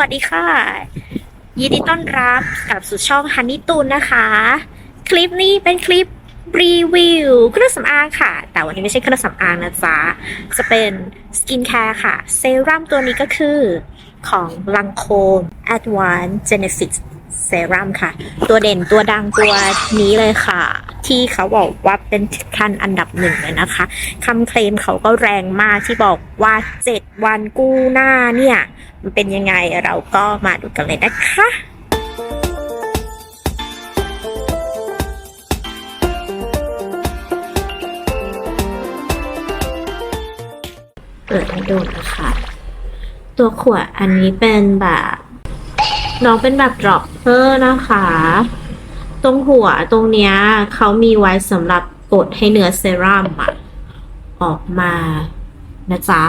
วัสดีค่ะ ยินดีต้อนรับกลับสู่ช่องฮันนี่ตูนนะคะ คลิปนี้เป็นคลิปรีวิวเครื่องสำอางค่ะ แต่วันนี้ไม่ใช่เครื่องสำอางนะจ๊ะ จะเป็นสกินแคร์ค่ะ เซรั่มตัวนี้ก็คือของลังโคม Advanced Genetics Serum ค่ะ ตัวเด่นตัวดังตัวนี้เลยค่ะ ที่เขาบอกว่าเป็นคันอันดับหนึ่งเลยนะคะคำเคลมเขาก็แรงมากที่บอกว่า 7 วันกู้หน้าเนี่ย มันเป็นยังไงเราก็มาดูกันเลยนะคะเปิดให้ดูนะคะ ตัวขวดอันนี้เป็นแบบ น้องเป็นแบบ dropper นะคะ ตรงหัวตรงเนี้ยเขามีไว้สำหรับกดให้เนื้อเซรั่มอะออกมานะจ๊ะ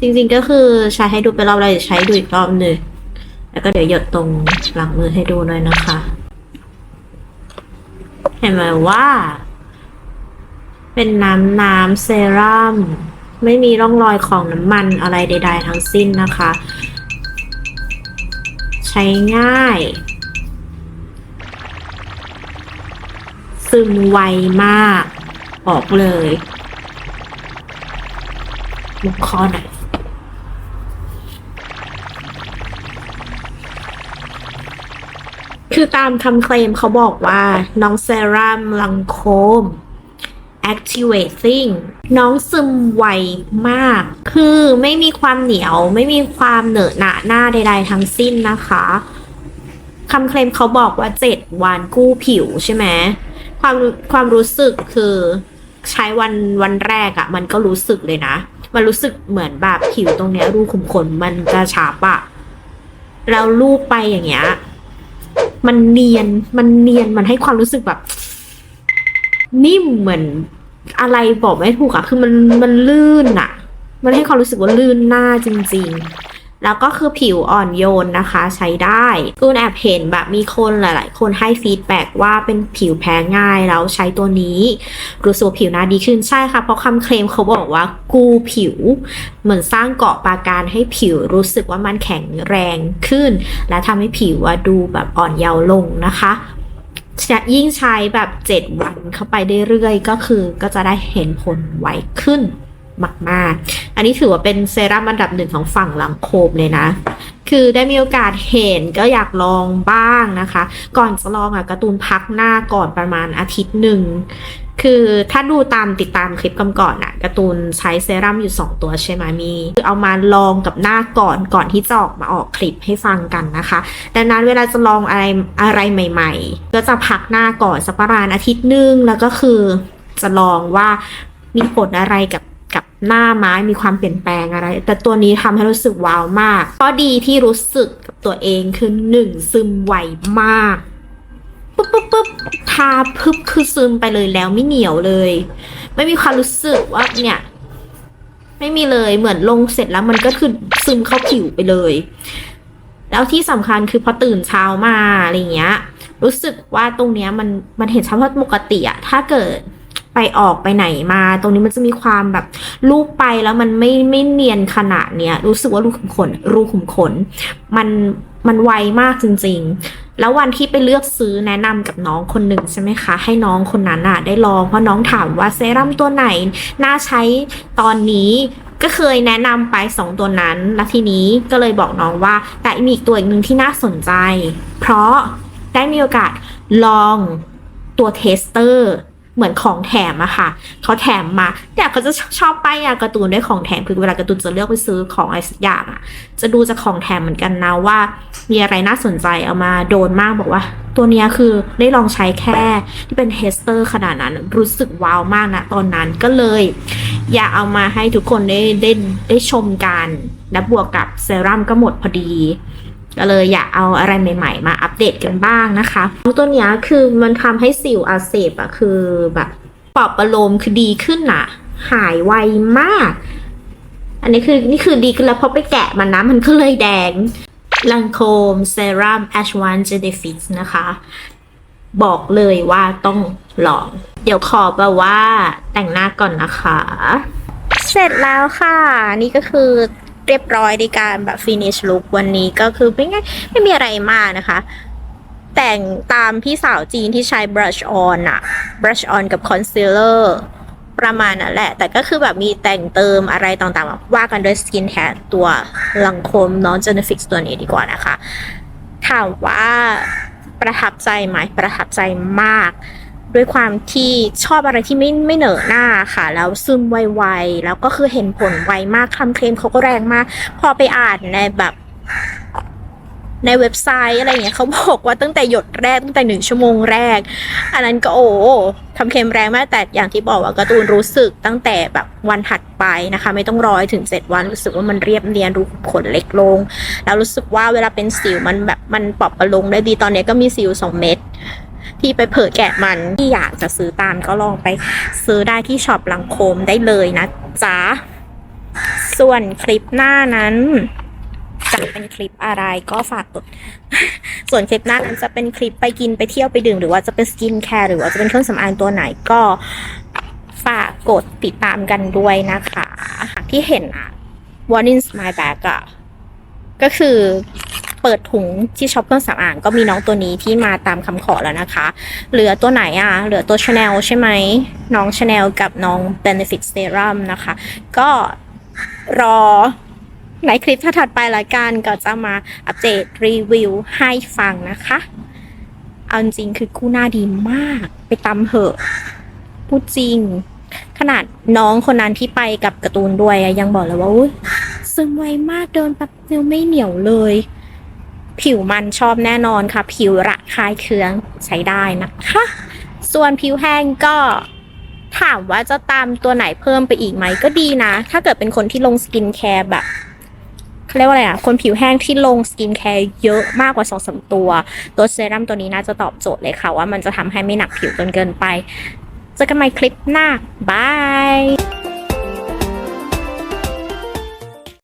จริงๆก็คือใช้ให้ดูไปรอบแรกเดี๋ยวใช้ดูอีกรอบหนึ่งแล้วก็เดี๋ยวหยดตรงหลังมือให้ดูหน่อยนะคะ เห็นไหมว่า เป็นน้ำน้ำเซรั่มไม่มีร่องรอยของน้ำมันอะไรใด ๆ ทั้งสิ้นนะคะ ช้ง่าย ซึมไวมาก บอกเลยมุกคอหน่อยคือตามคำเคลมเขาบอกว่าน้องเซรั่มลังโคม activating น้องซึมไวมาก คือไม่มีความเหนียว ไม่มีความเหนอะหนะหน้าใดๆทั้งสิ้นนะคะคำเคลมเขาบอกว่า 7 วันกู้ผิวใช่ไหมความความรู้สึกคือใช้วันวันแรกอะมันก็รู้สึกเลยนะ มันรู้สึกเหมือนแบบผิวตรงเนี้ยรูขุมขนมันกระชับอะแล้วลูบไปอย่างเงี้ยมันเนียนมันเนียนมันให้ความรู้สึกแบบ นิ่มเหมือน อะไรบอกไม่ถูกอะคือมันมันลื่นอะมันให้ความรู้สึกว่าลื่นหน้าจริง ๆ แล้วก็คือผิวอ่อนโยนนะคะ ใช้ได้กูแอบเห็นแบบมีคนหลาย ๆ คนให้ฟีดแบ็กว่าเป็นผิวแพ้ง่ายแล้วใช้ตัวนี้รู้สึกผิวหน้าดีขึ้นใช่ค่ะ เพราะคำเคลมเขาบอกว่ากูผิว เหมือนสร้างเกาะปราการให้ผิวรู้สึกว่ามันแข็งแรงขึ้น และทำให้ผิวว่าดูแบบอ่อนเยาว์ลงนะคะ ยิ่งใช้แบบ 7 วันเข้าไปเรื่อยๆ ก็คือก็จะได้เห็นผลไวขึ้นมาก ๆ อันนี้ถือว่าเป็นเซรั่มอันดับหนึ่งของฝั่งหลังโคมเลยนะ คือได้มีโอกาสเห็นก็อยากลองบ้างนะคะ ก่อนจะลองอะการ์ตูนพักหน้าก่อนประมาณอาทิตย์หนึ่งคือถ้าดูตามติดตามคลิปกันก่อนอะการ์ตูนใช้เซรั่มอยู่ 2 ตัวใช่ไหมมีคือเอามาลองกับหน้าก่อนก่อนที่จะออกมาออกคลิปให้ฟังกันนะคะ ดังนั้นเวลาจะลองอะไรอะไรใหม่ ๆ ก็จะพักหน้าก่อนสักประมาณอาทิตย์หนึง แล้วก็คือจะลองว่ามีผลอะไรกับ หน้าไม้มีความเปลี่ยนแปลงอะไร แต่ตัวนี้ทำให้รู้สึกว้าวมากข้อดีที่รู้สึกกับตัวเองคือหนึ่งซึมไวมากปุ๊บปุ๊บปุ๊บทาพึบคือซึมไปเลยแล้วไม่เหนียวเลย ไม่มีความรู้สึกว่าเนี่ย ไม่มีเลยเหมือนลงเสร็จแล้วมันก็คือซึมเข้าผิวไปเลย แล้วที่สำคัญคือพอตื่นเช้ามาอะไรเงี้ย รู้สึกว่าตรงเนี้ยมันมันเห็นชัดว่าปกติอะถ้าเกิด ไปออกไปไหนมา ตรงนี้มันจะมีความแบบลูบไปแล้วมันไม่ไม่เนียนขนาดเนี้ยรู้สึกว่ารูขุมขนรูขุมขน มันมันไวมากจริง ๆ แล้ววันที่ไปเลือกซื้อแนะนำกับน้องคนหนึ่งใช่ไหมคะ ให้น้องคนนั้นอะได้ลองเพราะน้องถามว่าเซรั่มตัวไหน น่าใช้ตอนนี้ก็เคยแนะนำไปสองตัวนั้น แล้วทีนี้ก็เลยบอกน้องว่า แต่มีอีกตัวอีกหนึ่งที่น่าสนใจ เพราะได้มีโอกาสลองตัวเทสเตอร์ เหมือนของแถมอะค่ะเขาแถมมาแต่เขาจะชอบป้ายยาการ์ตูนด้วยของแถมคือเวลาการ์ตูนจะเลือกไปซื้อของอะไรสักอย่างอะจะดูจากของแถมเหมือนกันนะว่า มีอะไรน่าสนใจเอามาโดนมากบอกว่า ตัวนี้คือได้ลองใช้แค่ที่เป็นเทสเตอร์ขนาดนั้น รู้สึกว้าวมากนะตอนนั้นก็เลย อยากเอามาให้ทุกคนได้ได้ได้ชมกันและบวกกับเซรั่มก็หมดพอดี ก็เลยอยากเอาอะไรใหม่ ๆ มาอัปเดตกันบ้างนะคะตัวนี้คือมันทำให้สิวอักเสบอะคือแบบปอบประโลมคือดีขึ้นอะหายไวมาก อันนี้คือนี่คือดีขึ้นแล้วเพราะไปแกะมันนะมันก็เลยแดงลังโคมเซรั่มแอชวันเจเดฟิกนะคะ บอกเลยว่าต้องลอง เดี๋ยวขอแบบว่าแต่งหน้าก่อนนะคะ เสร็จแล้วค่ะ นี่ก็คือ เรียบร้อยในการแบบ finish look วันนี้ก็คือไม่ง่ายไม่มีอะไรมากนะคะ แต่งตามพี่สาวจีนที่ใช้ brush on อะ brush on กับ concealer ประมาณนั้นแหละ แต่ก็คือแบบมีแต่งเติมอะไรต่างๆ ว่ากันด้วย skin care ตัวลังคม non g e n e f i x ตัวนี้ดีกว่านะคะ ถามว่าประทับใจไหมประทับใจมาก ด้วยความที่ชอบอะไรที่ไม่ไม่เหนอะหน้าค่ะ แล้วซึมไวๆแล้วก็คือเห็นผลไวมากคำเคลมเขาก็แรงมาก พอไปอ่านในแบบในเว็บไซต์อะไรอย่างเงี้ยเขาบอกว่าตั้งแต่หยดแรกตั้งแต่หนึ่งชั่วโมงแรก อันนั้นก็โอ้ทำเค็มแรงมากแต่อย่างที่บอกว่าการ์ตูนรู้สึกตั้งแต่แบบวันถัดไปนะคะ ไม่ต้องรอถึงเจ็ดวันรู้สึกว่ามันเรียบเนียนรูขุมขนเล็กลง แล้วรู้สึกว่าเวลาเป็นสิวมันแบบมันปรับประลงได้ดีตอนนี้ก็มีสิวสองเม็ด ที่ไปเผยแกะมันที่อยากจะซื้อตามก็ลองไปซื้อได้ที่ช็อปลังโคมได้เลยนะจ๊ะ ส่วนคลิปหน้านั้นจะเป็นคลิปอะไรก็ฝากกด ส่วนคลิปหน้านั้นจะเป็นคลิปไปกินไปเที่ยวไปดื่มหรือว่าจะเป็นสกินแคร์หรือว่าจะเป็นเครื่องสำอางตัวไหนก็ฝากกดติดตามกันด้วยนะคะ ที่เห็นอะ Warning My Bag อะก็คือ เปิดถุงที่ช็อปเครื่องสำอางก็มีน้องตัวนี้ที่มาตามคำขอแล้วนะคะ เหลือตัวไหนอะ เหลือตัว Chanel ใช่ไหม น้อง Chanel กับน้อง Benefit Serum นะคะ ก็รอในคลิปถัดไปละกันก็จะมาอัปเดตรีวิวให้ฟังนะคะ เอาจริงคือกู้หน้าดีมาก ไปตำเหอะพูดจริง ขนาดน้องคนนั้นที่ไปกับการ์ตูนด้วยยังบอกเลยว่าอุ๊ยซึมไวมากเดินแป๊บเดียวไม่เหนียวเลย ผิวมันชอบแน่นอนค่ะ ผิวระคายเคืองใช้ได้นะคะ ส่วนผิวแห้งก็ถามว่าจะตามตัวไหนเพิ่มไปอีกไหมก็ดีนะ ถ้าเกิดเป็นคนที่ลงสกินแคร์แบบเขาเรียกว่าอะไรอะคนผิวแห้งที่ลงสกินแคร์เยอะมากกว่าสองสามตัว ตัวเซรั่มตัวนี้น่าจะตอบโจทย์เลยค่ะ ว่ามันจะทำให้ไม่หนักผิวจนเกินไป เจอกันใหม่คลิปหน้าบาย